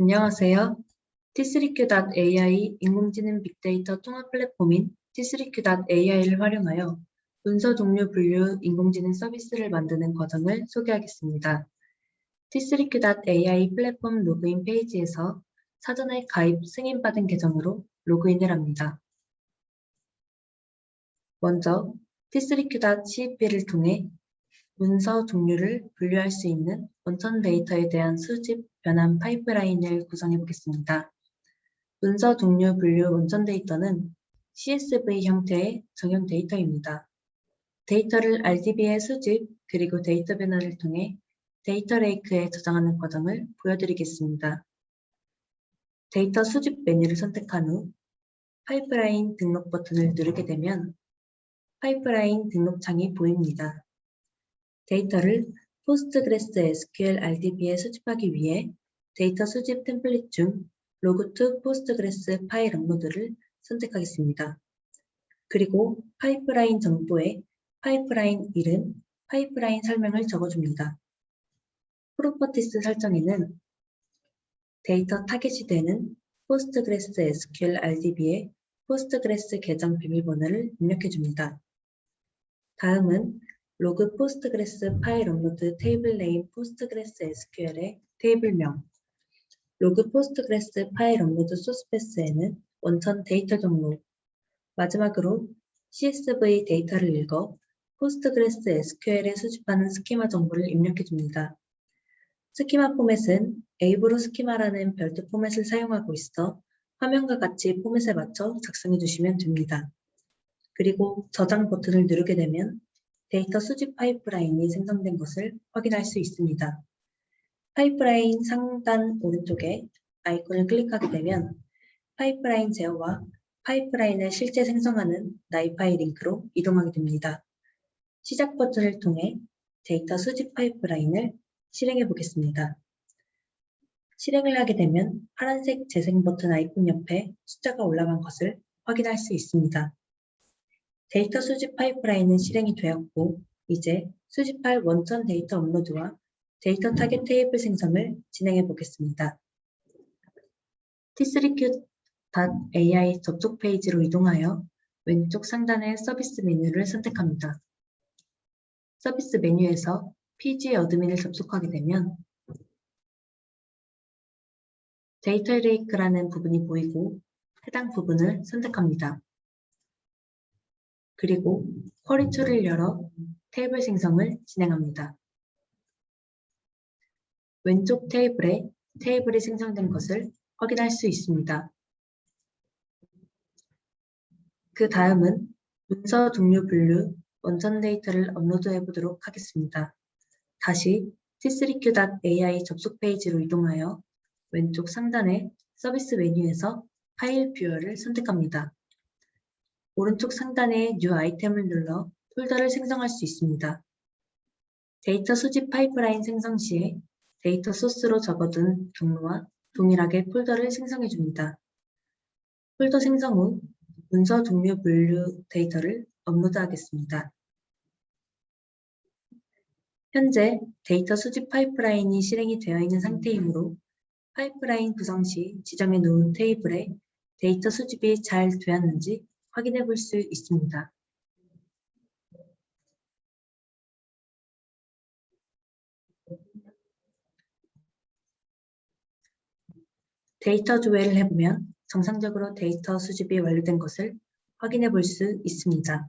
안녕하세요. T3Q.ai 인공지능 빅데이터 통합 플랫폼인 T3Q.ai를 활용하여 문서 종류 분류 인공지능 서비스를 만드는 과정을 소개하겠습니다. T3Q.ai 플랫폼 로그인 페이지에서 사전에 가입 승인받은 계정으로 로그인을 합니다. 먼저 T3Q.cp를 통해 문서 종류를 분류할 수 있는 원천 데이터에 대한 수집, 변환 파이프라인을 구성해 보겠습니다. 문서 종류 분류 원천 데이터는 CSV 형태의 정형 데이터입니다. 데이터를 RDB에 수집, 그리고 데이터 변환을 통해 데이터 레이크에 저장하는 과정을 보여드리겠습니다. 데이터 수집 메뉴를 선택한 후 파이프라인 등록 버튼을 누르게 되면 파이프라인 등록 창이 보입니다. 데이터를 포스트그레스 SQL RDB에 수집하기 위해 데이터 수집 템플릿 중 로그 투 포스트그레스 파일 업로드를 선택하겠습니다. 그리고 파이프라인 정보에 파이프라인 이름, 파이프라인 설명을 적어줍니다. 프로퍼티스 설정에는 데이터 타겟이 되는 포스트그레스 SQL RDB에 포스트그레스 계정 비밀번호를 입력해줍니다. 다음은 로그 포스트그레스 파일 업로드 테이블 네임 포스트그레스 SQL의 테이블명 로그 포스트그레스 파일 업로드 소스패스에는 원천 데이터 종류 마지막으로 CSV 데이터를 읽어 포스트그레스 SQL에 수집하는 스키마 정보를 입력해 줍니다. 스키마 포맷은 에이브로 스키마라는 별도 포맷을 사용하고 있어 화면과 같이 포맷에 맞춰 작성해 주시면 됩니다. 그리고 저장 버튼을 누르게 되면 데이터 수집 파이프라인이 생성된 것을 확인할 수 있습니다. 파이프라인 상단 오른쪽에 아이콘을 클릭하게 되면 파이프라인 제어와 파이프라인을 실제 생성하는 나이파이 링크로 이동하게 됩니다. 시작 버튼을 통해 데이터 수집 파이프라인을 실행해 보겠습니다. 실행을 하게 되면 파란색 재생 버튼 아이콘 옆에 숫자가 올라간 것을 확인할 수 있습니다. 데이터 수집 파이프라인은 실행이 되었고 이제 수집할 원천 데이터 업로드와 데이터 타겟 테이블 생성을 진행해 보겠습니다. T3Q.ai 접속 페이지로 이동하여 왼쪽 상단의 서비스 메뉴를 선택합니다. 서비스 메뉴에서 PG 어드민을 접속하게 되면 데이터 레이크라는 부분이 보이고 해당 부분을 선택합니다. 그리고 쿼리 툴을 열어 테이블 생성을 진행합니다. 왼쪽 테이블에 테이블이 생성된 것을 확인할 수 있습니다. 그 다음은 문서 종류 분류 원천 데이터를 업로드해 보도록 하겠습니다. 다시 t3q.ai 접속 페이지로 이동하여 왼쪽 상단의 서비스 메뉴에서 파일 뷰어를 선택합니다. 오른쪽 상단의 New 아이템을 눌러 폴더를 생성할 수 있습니다. 데이터 수집 파이프라인 생성 시에 데이터 소스로 적어둔 경로와 동일하게 폴더를 생성해 줍니다. 폴더 생성 후 문서 종류 분류 데이터를 업로드하겠습니다. 현재 데이터 수집 파이프라인이 실행이 되어 있는 상태이므로 파이프라인 구성 시 지정해 놓은 테이블에 데이터 수집이 잘 되었는지 확인해 볼 수 있습니다. 데이터 조회를 해보면 정상적으로 데이터 수집이 완료된 것을 확인해 볼 수 있습니다.